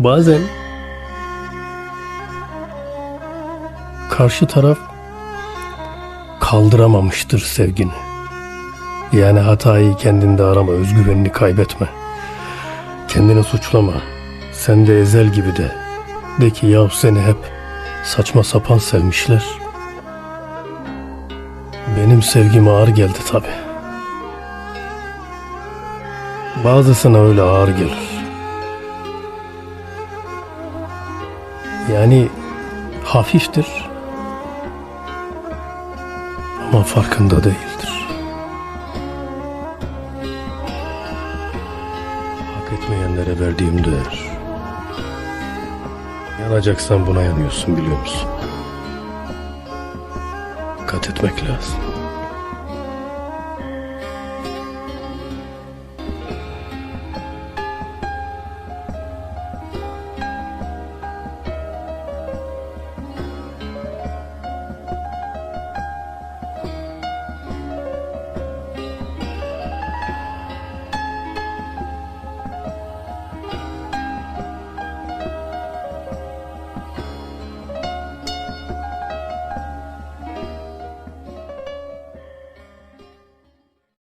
Bazen karşı taraf kaldıramamıştır sevgini. Yani hatayı kendinde arama, özgüvenini kaybetme. Kendini suçlama. Sen de ezel gibi de. De ki yahu seni hep saçma sapan sevmişler. Benim sevgim ağır geldi tabi. Bazısına öyle ağır gelir. Yani hafiftir. Ama farkında değildir. Hak etmeyenlere verdiğim değer. Yanacaksan buna yanıyorsun biliyor musun? Dikkat etmek lazım.